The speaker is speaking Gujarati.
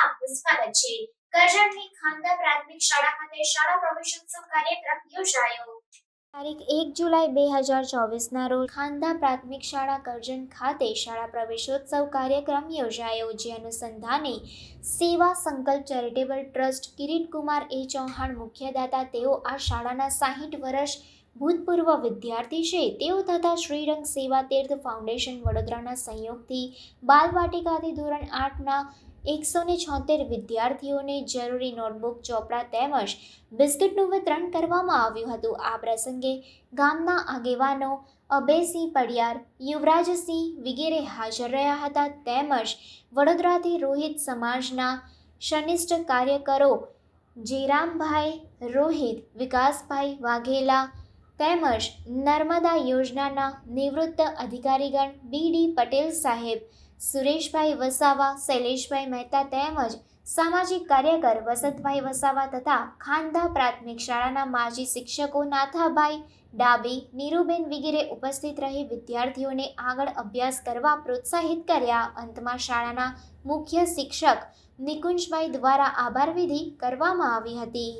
આપનું સ્વાગત છે. કરજણની ખાનગા પ્રાથમિક શાળા ખાતે શાળા પ્રવેશોત્સવ કાર્યક્રમ યોજાયો. તારીખ એક જુલાઈ બે હજાર ચોવીસના રોજ ખાનદા પ્રાથમિક શાળા કરજણ ખાતે શાળા પ્રવેશોત્સવ કાર્યક્રમ યોજાયો, જે અનુસંધાને Seva Sankalp charitable trust Kiritkumar A Chauhan મુખ્યદાતા. તેઓ આ શાળાના સાહીઠ વર્ષ ભૂતપૂર્વ વિદ્યાર્થી છે. તેઓ તથા શ્રીરંગ સેવા તીર્થ ફાઉન્ડેશન વડોદરાના સંયોગથી બાલવાટિકાથી ધોરણ આઠના એકસો ને છોતેર વિદ્યાર્થીઓને જરૂરી નોટબુક, ચોપડા તેમજ બિસ્કિટનું વિતરણ કરવામાં આવ્યું હતું. આ પ્રસંગે ગામના આગેવાનો અભયસિંહ પડિયાર, યુવરાજસિંહ વગેરે હાજર રહ્યા હતા તેમજ વડોદરાથી રોહિત સમાજના શનિષ્ઠ કાર્યકરો જેરામભાઈ રોહિત, વિકાસભાઈ વાઘેલા તેમજ નર્મદા યોજનાના નિવૃત્ત અધિકારીગણ બી ડી પટેલ સાહેબ, સુરેશભાઈ વસાવા, શૈલેષભાઈ મહેતા તેમજ સામાજિક કાર્યકર વસંતભાઈ વસાવા તથા ખાનદા પ્રાથમિક શાળાના માજી શિક્ષકો નાથાભાઈ ડાબી, નીરુબેન વગેરે ઉપસ્થિત રહી વિદ્યાર્થીઓને આગળ અભ્યાસ કરવા પ્રોત્સાહિત કર્યા. અંતમાં શાળાના મુખ્ય શિક્ષક નિકુંજભાઈ દ્વારા આભાર વિધિ કરવામાં આવી હતી.